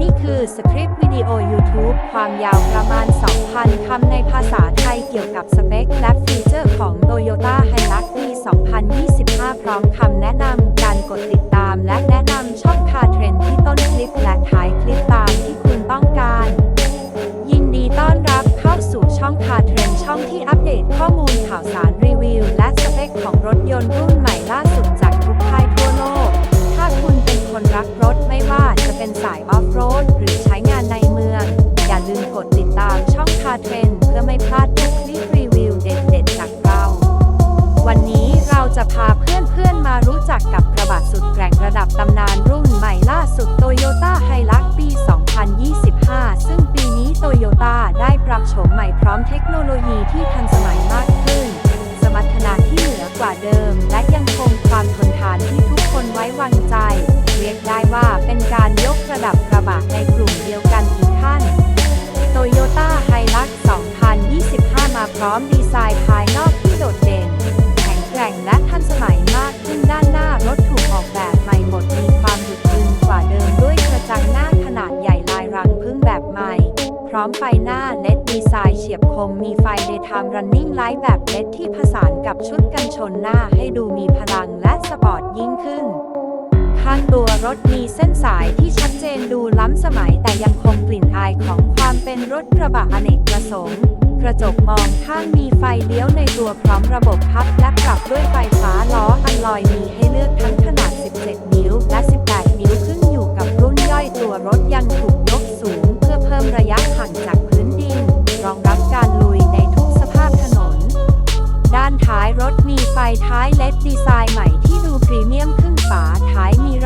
นี่คือสคริปต์วิดีโอ YouTube ความยาวประมาณ 2,000 คำในภาษาไทยเกี่ยวกับสเปค และฟีเจอร์ของ Toyota Hilux ปี 2025 พร้อมคำแนะนำการกดติดตาม และแนะนำช่องคาเทรนที่ต้นคลิปและท้ายคลิปตามที่คุณต้องการ ยินดีต้อนรับเข้าสู่ช่องคาเทรนช่องที่อัปเดตข้อมูลข่าวสารรีวิว และสเปคของรถยนต์รุ่นใหม่ ระดับกระบะในกลุ่มเดียวกันอีกขั้น Toyota Hilux 2025 มาพร้อมดีไซน์ภายนอกที่โดดเด่น แข็งแกร่งและทันสมัยมากขึ้นด้านหน้ารถถูกออกแบบใหม่หมดมีความดุดึงกว่าเดิมด้วยกระจังหน้าขนาดใหญ่ลายรังพึ่งแบบใหม่ พร้อมไฟหน้าเลดดีไซน์เฉียบคมมีไฟ Daytime Running Light แบบเลดที่ผสานกับชุดกันชนหน้าให้ดูมีพลังและสปอร์ตยิ่งขึ้น ข้างตัวรถมีเส้นสายที่ชัดเจนดูล้ำสมัยแต่ยังคงกลิ่นอายของความเป็นรถกระบะอเนกประสงค์ กระจกมองข้างมีไฟเลี้ยวในตัวพร้อมระบบพับและปรับด้วยไฟฟ้าล้ออัลลอยมีให้เลือกทั้งถน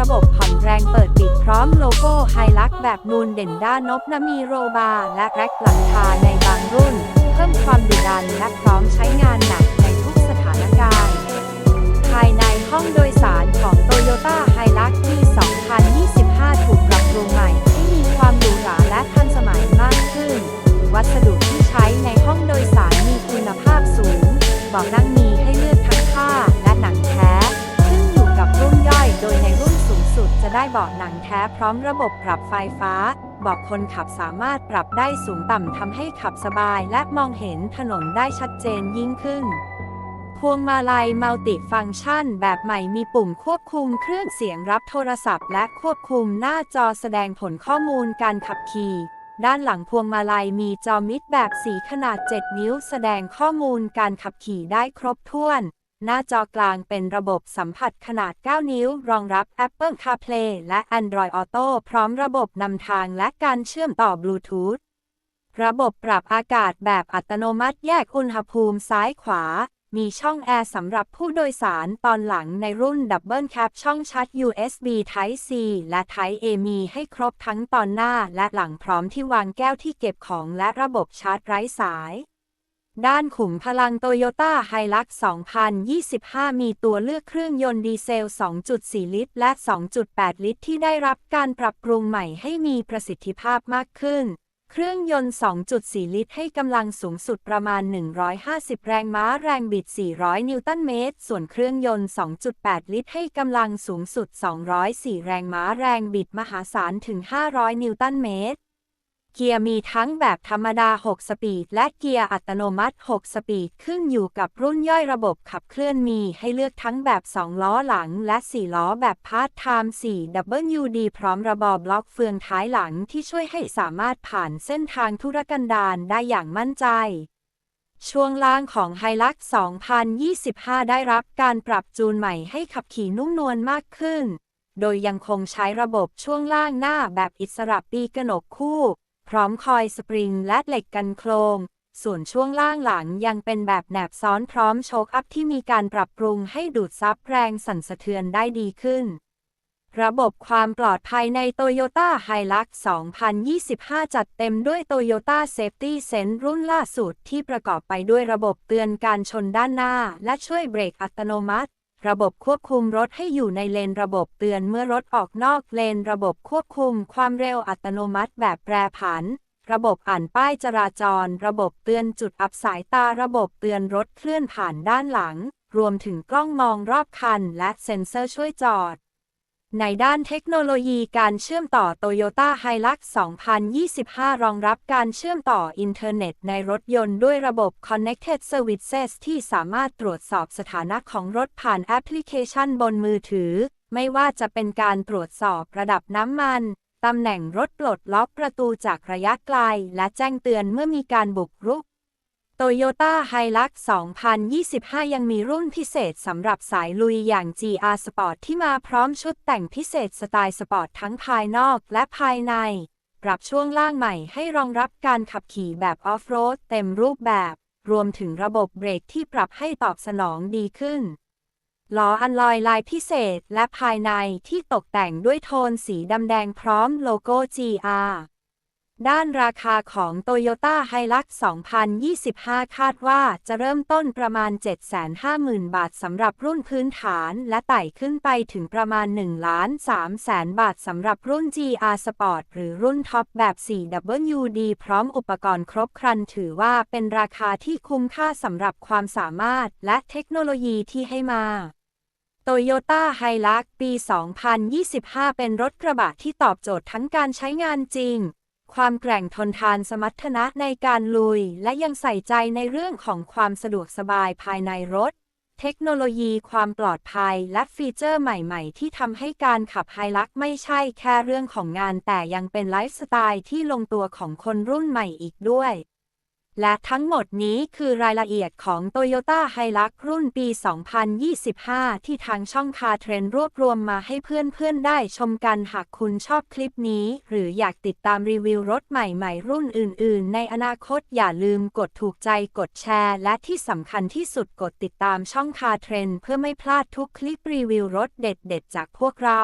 ระบบผ่อนแรงเปิดปิดพร้อมโลโก้ไฮลักแบบนูนเด่นด้านนบนมีโรบาร์และแร็กหลังคาในบางรุ่น เพิ่มความดุดันและพร้อมใช้งานหนัก สุดจะได้เบาะหนังแท้พร้อมระบบปรับไฟฟ้าเบอกคนขับสามารถปรับได้สูงต่ำทำให้ขับสบายและมองเห็นถนนได้ชัดเจนยิ่งขึ้น พวงมาลัยมัลติฟังก์ชัน แบบใหม่มีปุ่มควบคุมเครื่องเสียงรับโทรศัพท์ และควบคุมหน้าจอแสดงผลข้อมูลการขับขี่ ด้านหลังพวงมาลัยมีจอมิดแบบสีขนาด 7 นิ้ว แสดงข้อมูลการขับขี่ได้ครบถ้วน หน้าจอกลางเป็นระบบสัมผัสขนาด 9 นิ้ว รองรับ Apple CarPlay และ Android Auto พร้อมระบบนำทางและการเชื่อมต่อบลูทูธ ระบบปรับอากาศแบบอัตโนมัติแยกอุณหภูมิซ้ายขวา มีช่องแอร์สำหรับผู้โดยสารตอนหลังในรุ่นดับเบิลแคปช่องชาร์จ USB Type C และ Type A มีให้ครบทั้งตอนหน้าและหลังพร้อมที่วางแก้วที่เก็บของและระบบชาร์จไร้สาย ด้านขุมพลังโตโยต้าไฮลัก2025 มีตัวเลือกเครื่องยนต์ดีเซล 2.4 ลิตร และ 2.8 ลิตร ที่ได้รับการปรับปรุงใหม่ให้มีประสิทธิภาพมากขึ้น เครื่องยนต์ 2.4 ลิตร ให้กำลังสูงสุดประมาณ 150 แรงม้าแรงบิด 400 นิวตันเมตร ส่วนเครื่องยนต์ 2.8 ลิตร ให้กำลังสูงสุด 204 แรงม้าแรงบิดมหาศาลถึง 500 นิวตันเมตร เกียร์มีทั้งแบบธรรมดา 6 สปีด และเกียร์อัตโนมัติ 6 สปีด ขึ้นอยู่กับรุ่นย่อยระบบขับเคลื่อนมีให้เลือกทั้งแบบ 2 ล้อหลัง และ 4 ล้อแบบพาร์ทไทม์ 4WD พร้อมระบอบล็อกเฟืองท้ายหลังที่ช่วยให้สามารถผ่านเส้นทางธุรกันดารได้อย่างมั่นใจช่วงล่างของไฮลัก2025 ได้รับการปรับจูนใหม่ให้ขับขี่นุ่มนวลมากขึ้น โดยยังคงใช้ระบบช่วงล่างหน้าแบบอิสระปีกระหนกคู่ พร้อมคอยสปริงและเหล็กกันโครง ส่วนช่วงล่างหลังยังเป็นแบบแหนบซ้อนพร้อมโชคอัพที่มีการปรับปรุงให้ดูดซับแรงสั่นสะเทือนได้ดีขึ้น ระบบความปลอดภัยใน Toyota Hilux 2025 จัดเต็มด้วย Toyota Safety Sense รุ่นล่าสุดที่ประกอบไปด้วยระบบเตือนการชนด้านหน้า และช่วยเบรกอัตโนมัติ ระบบควบคุมรถให้อยู่ในเลนระบบเตือนเมื่อรถออกนอกเลนระบบควบคุมความเร็วอัตโนมัติแบบแปรผัน ระบบอ่านป้ายจราจร ระบบเตือนจุดอับสายตาระบบเตือนรถเคลื่อนผ่านด้านหลัง รวมถึงกล้องมองรอบคัน และเซ็นเซอร์ช่วยจอด ในด้านเทคโนโลยีการเชื่อมต่อ Toyota Hilux 2025 รองรับการเชื่อมต่ออินเทอร์เน็ตในรถยนต์ด้วยระบบ Connected Services ที่สามารถตรวจสอบสถานะของรถผ่านแอปพลิเคชันบนมือถือ ไม่ว่าจะเป็นการตรวจสอบระดับน้ำมัน ตำแหน่งรถปลดล็อกประตูจากระยะไกล และแจ้งเตือนเมื่อมีการบุกรุก Toyota Hilux 2025 ยังมีรุ่นพิเศษสำหรับสายลุยอย่าง GR Sport ที่มาพร้อมชุดแต่งพิเศษสไตล์สปอร์ตทั้งภายนอกและภายใน ปรับช่วงล่างใหม่ให้รองรับการขับขี่แบบออฟโรดเต็มรูปแบบ รวมถึงระบบเบรกที่ปรับให้ตอบสนองดีขึ้น ล้ออันลอยลายพิเศษและภายในที่ตกแต่งด้วยโทนสีดำแดงพร้อมโลโก้ GR ด้านราคาของ Toyota Hilux 2025 คาดว่าจะเริ่มต้นประมาณ 750,000 บาทสำหรับรุ่นพื้นฐานและไต่ขึ้นไปถึงประมาณ1ล้าน3แสนบาทสำหรับรุ่น GR Sport หรือรุ่นท็อปแบบ 4WD พร้อมอุปกรณ์ครบครันถือว่าเป็นราคาที่คุ้มค่าสำหรับความสามารถและเทคโนโลยีที่ให้มา Toyota Hilux ปี 2025 เป็นรถกระบะที่ตอบโจทย์ทั้งการใช้งานจริง ความแกร่งทนทานสมรรถนะในการลุย และยังใส่ใจในเรื่องของความสะดวกสบายภายในรถ เทคโนโลยีความปลอดภัยและฟีเจอร์ใหม่ๆ ที่ทำให้การขับไฮลักไม่ใช่แค่เรื่องของงานแต่ยังเป็นไลฟ์สไตล์ที่ลงตัวของคนรุ่นใหม่อีกด้วย และทั้งหมดนี้คือรายละเอียดของ Toyota Hilux รุ่นปี 2025 ที่ทางช่องคาเทรนรวบรวมมาให้เพื่อนๆ ได้ชมกันหากคุณชอบคลิปนี้ หรืออยากติดตามรีวิวรถใหม่ๆ รุ่นอื่นๆ ในอนาคตอย่าลืมกดถูกใจกดแชร์ และที่สำคัญที่สุดกดติดตามช่องคาเทรนเพื่อไม่พลาดทุกคลิปรีวิวรถเด็ดๆ จากพวกเรา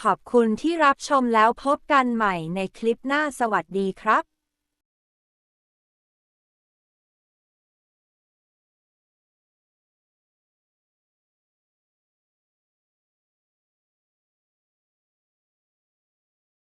ขอบคุณที่รับชมแล้วพบกันใหม่ในคลิปหน้าสวัสดีครับ